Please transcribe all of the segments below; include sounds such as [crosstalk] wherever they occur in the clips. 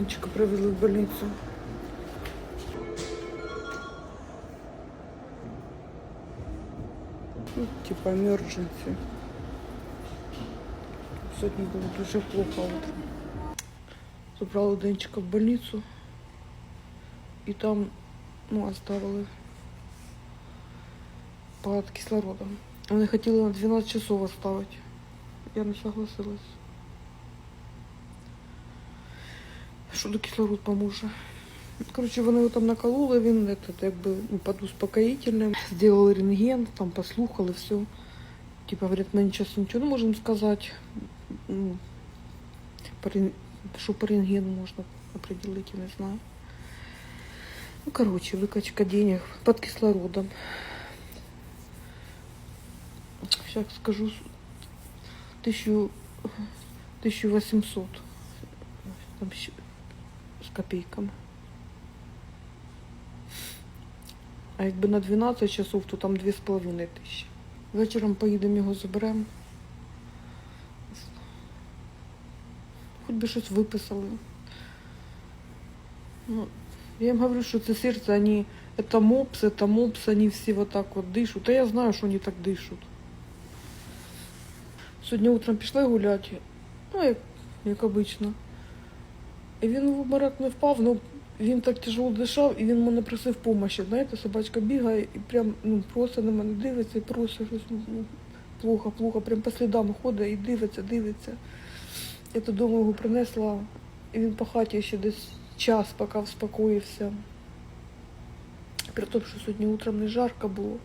Мальчика привезли в больницу. Ну, типа emergency. Сьогодні було дуже плохо утром. Забрали Денчика в больницу. І там, ну, оставили под кислородом. Вони хотіли на 12 часов оставити. Я не согласилась. Що до кислород поможе. Коротше, вони його там накололи, він этот, якби ну, під успокоїтельним. Зробили рентген, там послухали, все. Типа, говорят, ми зараз нічого не можемо сказати. Ну, по рен- Що по рентгену можна определити, не знаю. Ну, короче, выкачка денег под кислородом. Сейчас скажу, с- тысячу, 1800 там, щ- з копійками. А якби на 12 часов, то там 2,5 тисячі. Вечором поїдемо його заберемо. Хоч би щось виписали. Ну, я їм говорю, що це серце, вони, это мопс, это мопс, вони всі вот так вот дишуть. Та я знаю, що вони так дишуть. Сьогодні утром пішли гуляти, ну, як, як обично. І він в обморок не впав, ну він так тяжело дишав, і він мене просив допомоги. Знаєте, собачка бігає і прям ну, просто на мене дивиться і просить щось ну, плохо, плохо, прям по слідам ходить і дивиться, дивиться. Я додому його принесла, і він по хаті ще десь час, поки вспокоївся. При тому, що сьогодні утром не жарко було.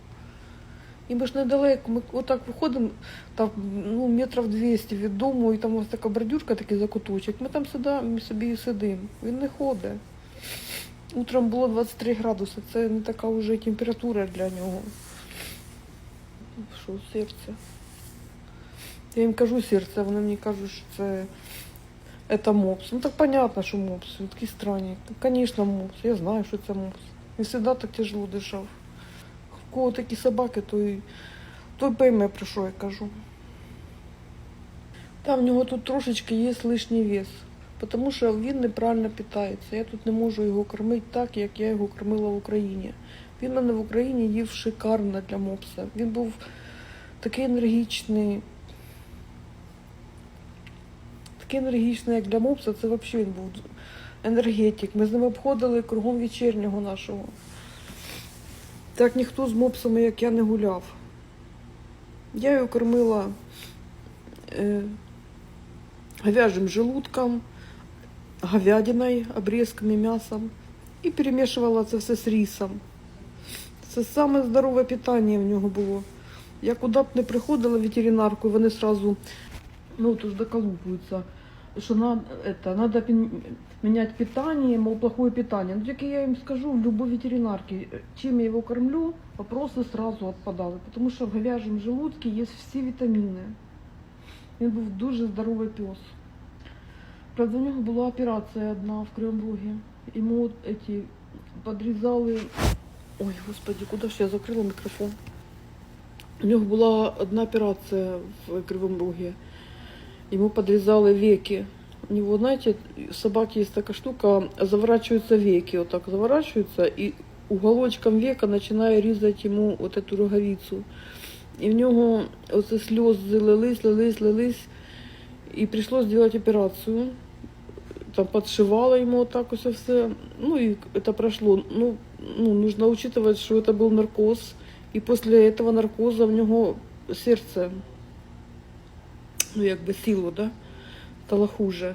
І ми ж недалеко, ми отак виходимо, там ну, метрів 200 від дому, і там ось така бордюрка, такий закуточок. Ми там сидимо, собі і сидимо. Він не ходить. Утром було 23 градуси, це не така вже температура для нього. Що, серце? Я їм кажу серце, вони мені кажуть, що це, це мопс. Ну так понятно, що мопс. Він такий странний. Звісно, мопс. Я знаю, що це мопс. Він завжди так тяжело дишав. Кого такі собаки, той, той пойме, про що я кажу. Та в нього тут трошечки є лишній вес, тому що він неправильно питається. Я тут не можу його кормити так, як я його кормила в Україні. Він мене в Україні їв шикарно для мопса. Він був такий енергічний. Такий енергічний, як для мопса, це взагалі він був енергетик. Ми з ним обходили кругом вечірнього нашого. Так ніхто з мопсами, як я, не гуляв. Я його кормила е, говяжим желудком, говядиною, обрізками, м'ясом і перемішувала це все з рисом. Це саме здорове питання в нього було. Я куди б не приходила в ветеринарку, вони сразу ну, доколупуються, що надо, это, надо пін- менять питание, мол, плохое питание. Ну, тільки я їм скажу, в любой ветеринарке, чим я його кормлю, вопросы сразу отпадали, тому що в говяжьем желудке є всі вітаміни. Він був дуже здоровий пес. Правда, у нього була операція одна в Кривому Рогі. Йому от эти подрізали. Ой, господи, куди ж я закрила мікрофон? У нього була одна операція в Кривому Рогі. Ему подрезали веки. У него, знаете, у собаки есть такая штука, заворачиваются веки, вот так заворачиваются, и уголочком века начинаю різати ему вот эту роговицу. І в нього оце сльози лились, лились, лились, і прийшлось зробити операцію. Там подшивала ему вот так ось все. Ну и это прошло. Ну, ну, нужно учитывать, что это был наркоз. И после этого наркоза в нього серце ну, якби силу, да, стало хуже.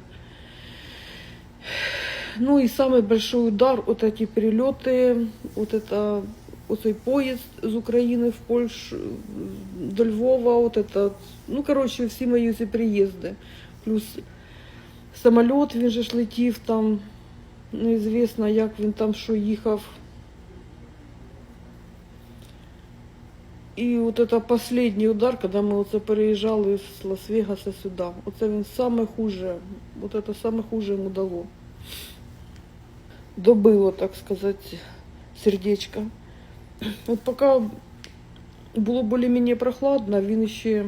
Ну и самый большой удар, вот эти перелеты, вот это, вот цей поезд з України в Польщу до Львова, вот это, ну, короче, всі мої ці приїзди. Плюс самоліт, він же ж летів там, неізвісно, як він там що їхав. І от це останній удар, коли ми оце переїжджали з Лас-Вегаса сюди. Оце він саме хуже, от це саме хуже йому дало. Добило, так сказати, сердечко. От поки було більш-менш прохладно, він ще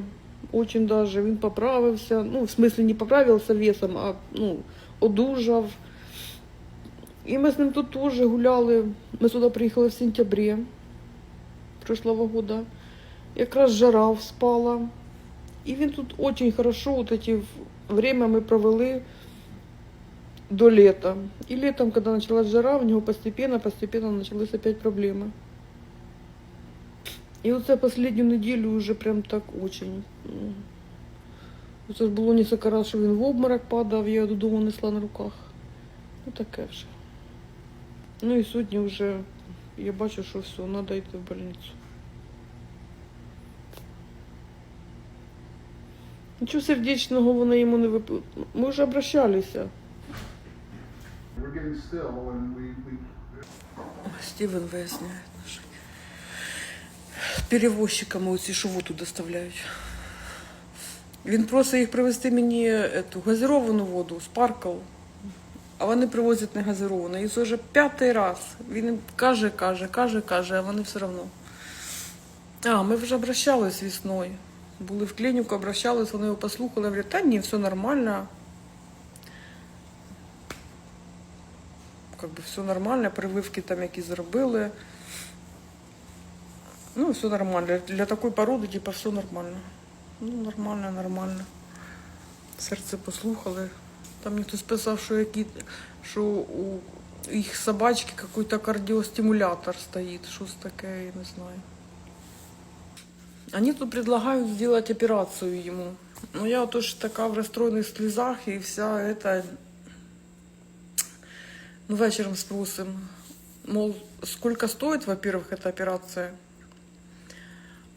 очень даже, він поправився. Ну, в смысле, не поправився весом, а ну, одужав. І ми з ним тут теж гуляли. Ми сюди приїхали в сентябрі прошлого года. Якраз жара спала. І він тут дуже хорошо, вот эти время ми провели до лета. И летом, когда началась жара, у него постепенно, постепенно начались опять проблемы. І оце последню неділю вже прям так очень. Це ж було несколько раз, що він в обморок падав, я його додому несла на руках. Ну таке вже. Ну і сьогодні вже я бачу, що все, треба йти в больницю. Нічого сердечного вона йому не вип... Ми вже обращалися. Стівен виясняє отношення. Перевозчиками оці що воду доставляють. Він просить їх привезти мені ету, газировану воду, спаркл. А вони привозять не газировану. І це вже п'ятий раз. Він каже, каже, каже, каже, а вони все одно. А, ми вже обращались весною. Були в клініку, обращались, вони його послухали, говорять, та ні, все нормально. Как бы все нормально, прививки там які зробили. Ну, все нормально. Для такої породи, типа, все нормально. Ну, нормально, нормально. Серце послухали. Там мені хтось писав, що, які, що у їх собачки якийсь кардіостимулятор стоїть. Щось таке, я не знаю. Они тут предлагают сделать операцию ему. Но я вот уж такая в расстроенных слезах, и вся эта... Ну, вечером спросим. Мол, сколько стоит, во-первых, эта операция?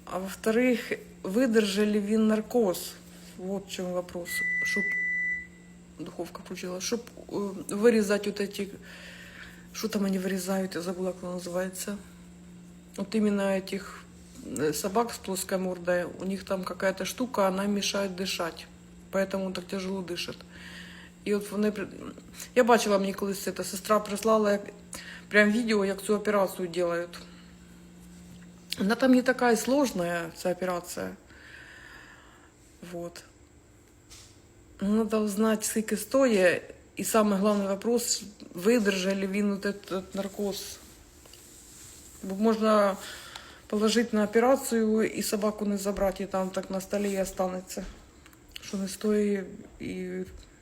А во-вторых, выдержали ли він наркоз? Вот в чем вопрос. Чтоб духовка включила. Чтоб э, вырезать вот эти... Что там они вырезают? Я забыла, как оно называется. Вот именно этих э, собак с плоской мордой. У них там какая-то штука, она мешает дышать. Поэтому он так тяжело дышит. І от вони при- я бачила мені колись це, сестра прислала як, прям відео, як цю операцію роблять. Вона там не така і сложна, ця операція. Вот. Ну, Надо узнать, скільки стоїть. І самый главный вопрос, видержав ли він вот этот наркоз. Бо можна положити на операцію і собаку не забрати, і там так на столі і останеться. Що не стоїть і,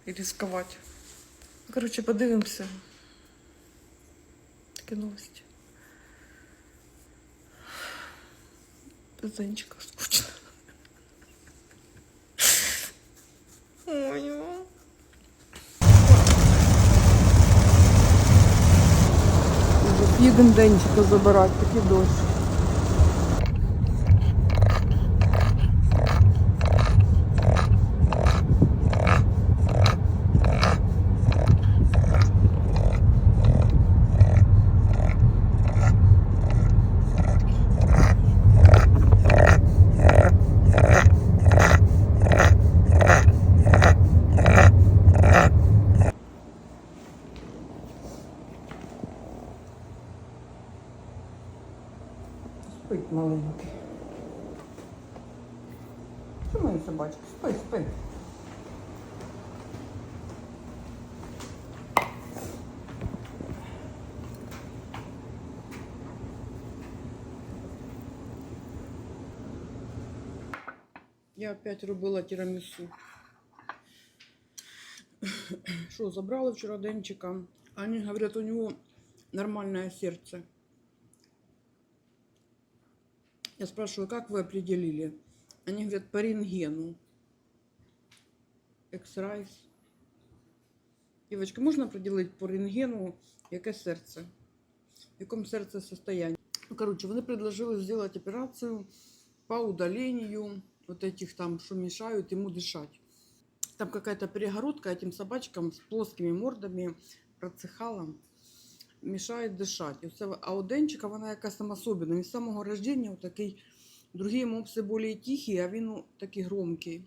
і ризикувати. Ну, Коротше, подивимося. Такі новості. Без Зенчика скучно. Ой, о. Їдемо денчика забирати, такий дощ. Що моя собачка? Спи, спи. Я опять робила тірамісу. Що, забрали вчора денчика. Они говорят, у него нормальное сердце. Я спрашиваю, как вы определили? Они говорят, по рентгену. X-Rise. Девочка, можно определить по рентгену, яке серце? В якому серце состоянии? Ну, короче, вони предложили сделать операцию по удалению вот этих там, что мешают ему дышать. Там какая-то перегородка этим собачкам с плоскими мордами, процехалом, мешает дышать. І це, а у Денчика вона якась там особена. Він з самого рождения такий, другі мопси більш тихі, а він ну, такий громкий.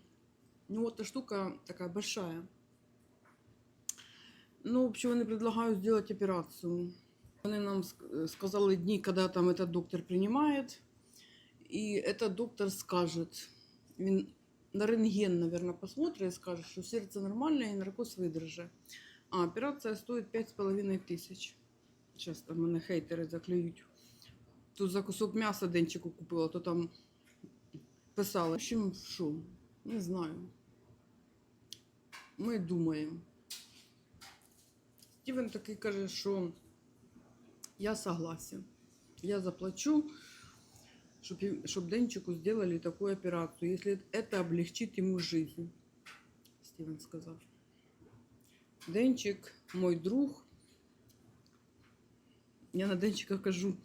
Ну, вот эта штука такая большая. Ну, в общем, вони предлагають сделать операцию. Вони нам ск- сказали дні, коли там этот доктор принимает. И этот доктор скажет, він на рентген, наверное, посмотрит и скажет, что сердце нормальное и наркоз выдержит. А, операція стоїть 5,5 тисяч. Зараз там мене хейтери заклюють. Тут за кусок м'яса денчику купила, то там писали. В общем, що? Не знаю. Ми думаємо. Стівен такий каже, що я согласен. Я заплачу, щоб, їм- щоб Денчику сделали таку операцію, если это облегчит ему жизнь. Стівен сказав. Денчик, мой друг. Я на Денчика кажу,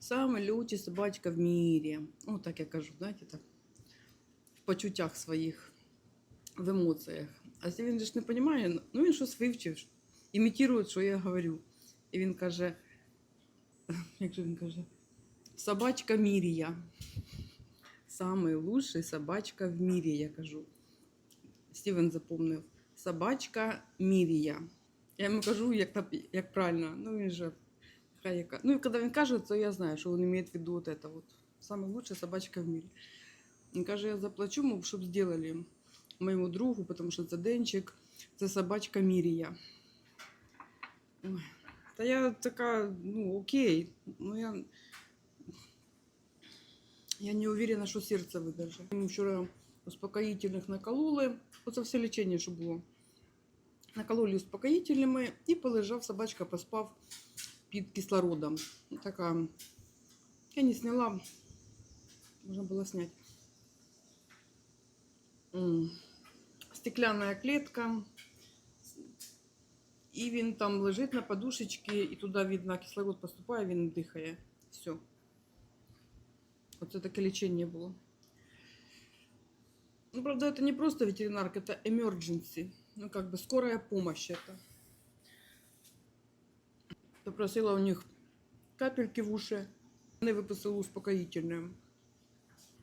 Самая лучшая собачка в мире. Ну, так я кажу, знаєте, так. В почуттях своїх, в емоціях. А Стівен же ж не розуміє, ну він щось вивчив, імітує, що я говорю. І він каже, [laughs] як же він каже, собачка Мірія. Самый лучший собачка в мире, я кажу. Стівен запомнив. Собачка Мірія. Я йому кажу, як, як правильно. Ну, він же. хай яка. Ну, і коли він каже, то я знаю, що він має в виду вот это вот. Самая лучшая собачка в мире. Він каже, я заплачу, мов, щоб зробили моєму другу, тому що це Денчик, це собачка Мірія. Ой. Та я така, ну, окей. Ну, я, я не уверена, що серце видержить. Йому вчора успокоїтельних накололи. Оце все лічення, що було. Накололи успокоїтельними і полежав, собачка поспав під кислородом. Ну, Така. Я не сняла. Можна було зняти. М. Стеклянна клетка. І він там лежить на подушечці, і туди видно, кислород поступає, він дихає. Все. Оце таке лічення було. Ну, правда, это не просто ветеринарка, это emergency. Ну, как бы скорая помощь это. Попросила у них капельки в уши. Вони виписали успокоительное.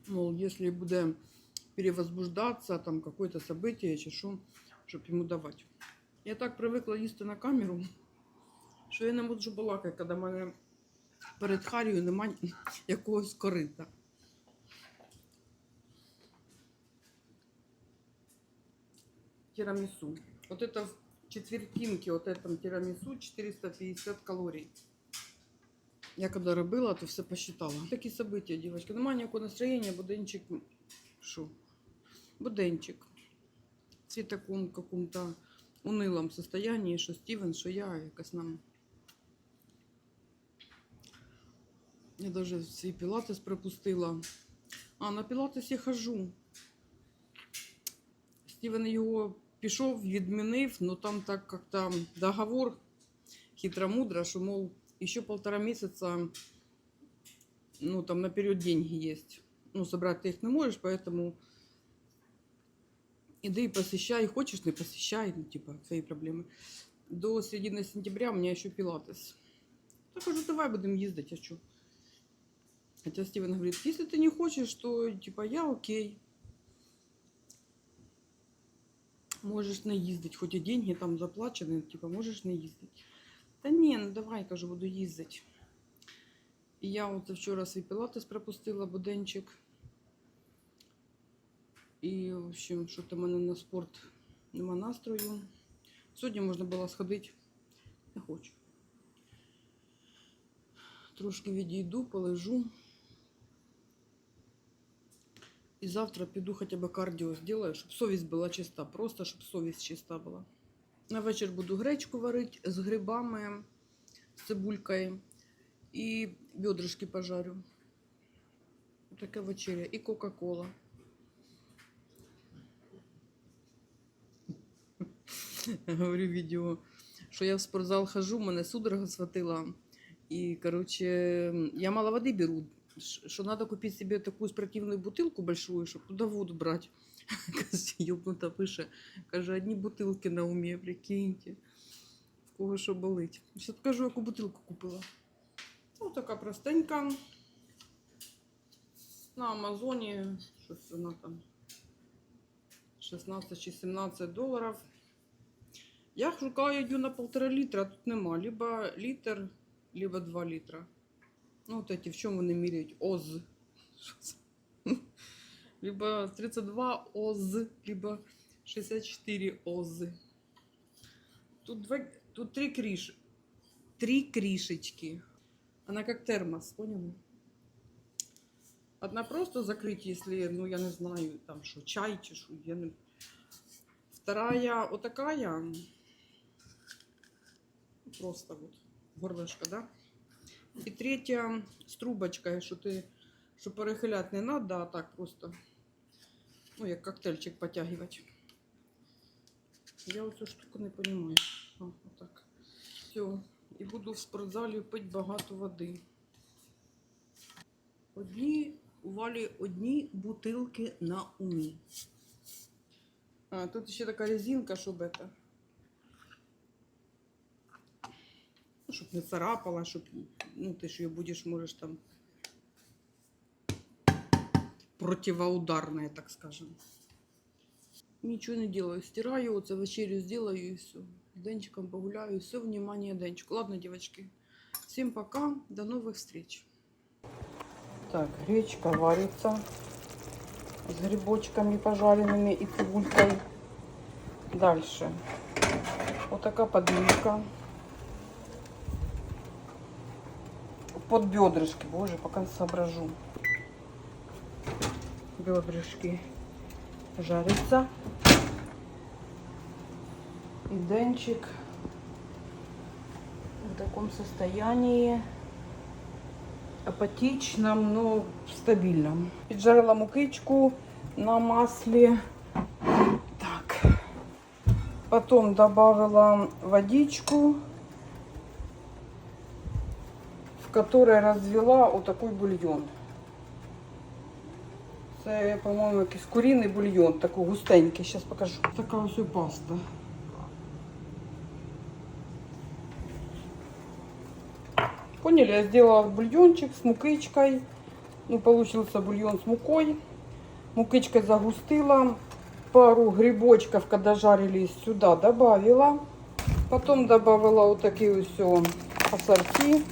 Мол, если буде перевозбуждаться, там какое-то событие чи що, щоб йому давати. Я так привикла їсти на камеру, що я не можу балакати, коли в мене перед Харією немає [laughs] якогось корита. Тирамису. Вот это в четвертинке, вот этом тирамису 450 калорий. Я когда робила, то все посчитала. Такі события, девочки. Немає ніякого настроєння, буденчик. Що? Буденчик. Всі в такому какому-то унилому состоянии, що Стівен, що я, якось нам. Я даже свій пілатес пропустила. А, на пілатес я хожу. Стівен його пішов, відмінив, ну там так як-то договор хитромудро, що, мол, еще полтора месяца, ну, там наперед деньги есть. Ну, собрать ты их не можешь, поэтому иди и посещай. Хочешь, не посещай, ну, типа, твои проблемы. До середины сентября у меня еще пилатес. Так кажу, давай будем ездить, а что? Хотя Стивен говорит, если ты не хочешь, то, типа, я окей. Можеш не їздити, хоч і деньги там заплачені, типа, можеш не їздити. Та ні, ну давай, кажу, буду їздити. І я от вчора свій пілатес пропустила, буденчик. І, в общем, що то в мене на спорт нема настрою. Сьогодні можна було сходити. Не хочу. Трошки відійду, полежу. І завтра піду хоча б кардіо зроблю, щоб совість була чиста. Просто щоб совість чиста була. На вечір буду гречку варити з грибами, з цибулькою і бедрышки пожарю. Така вечеря. І Кока-Кола. [laughs] Говорю відео, що я в спортзал хожу, мене судорога схватила. І, короче, я мало воды беру, что надо купить себе такую спортивную бутылку большую, чтобы туда воду брать. [laughs] Ёбнута пише. Каже, одні бутилки на умі, прикиньте. В кого що болить. Ще покажу, яку бутилку купила. Ну, така простенька. На Амазоні. Щось вона там 16 чи 17 доларів. Я шукаю її на полтора літра, а тут нема. Либо літр, либо 2 літра. Ну, от эти, в чому вони міряють? ОЗ. Що це? Либо 32 ОЗ, либо 64 ОЗ. Тут, два, тут три криш. Три кришечки. Она как термос, поняли? Одна просто закрыть, если, ну, я не знаю, там что, чай, чи що, я не... Вторая вот такая. Просто вот горлышко, да? И третья с трубочкой, что ты, что перехилять не надо, а так просто, ну, як коктейльчик потягивать. Я оцю штуку не розумію. Отак. Все. І буду в спортзалі пити багато води. Одні у валі одні бутилки на умі. А, тут ще така резинка, щоб это. Ну, щоб не царапала, щоб, ну, ти ж її будеш, можеш там противоударная, так скажем. Ничего не делаю. Стираю, вот вечерю сделаю и все. С Денчиком погуляю, все, внимание, Денчику. Ладно, девочки. Всем пока, до новых встреч. Так, гречка варится с грибочками пожаренными и цибулькой. Дальше. Вот такая подливка. Под бедрышки. Боже, пока соображу. Бедрышки жарится. И денчик в таком состоянии апатичном, но стабильном. Поджарила мукичку на масле. Так. Потом добавила водичку, в которой развела вот такой бульон. Це, по-моєму, якийсь куріний бульйон, такий густенький. Зараз покажу. Така ось і паста. Поняли, я сделала бульончик с мукичкой. Ну, получился бульон с мукой. Мукичкой загустила. Пару грибочков, когда жарились, сюда добавила. Потом добавила вот такие вот все ассорти.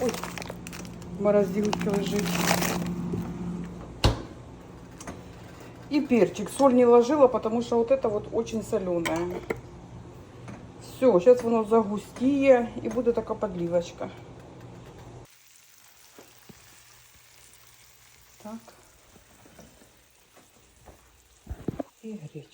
Ой, в морозилке лежит. И перчик. Соль не ложила, потому что вот это вот очень соленое. Все, сейчас воно загустіє і буде така подливочка. Так. І гречка.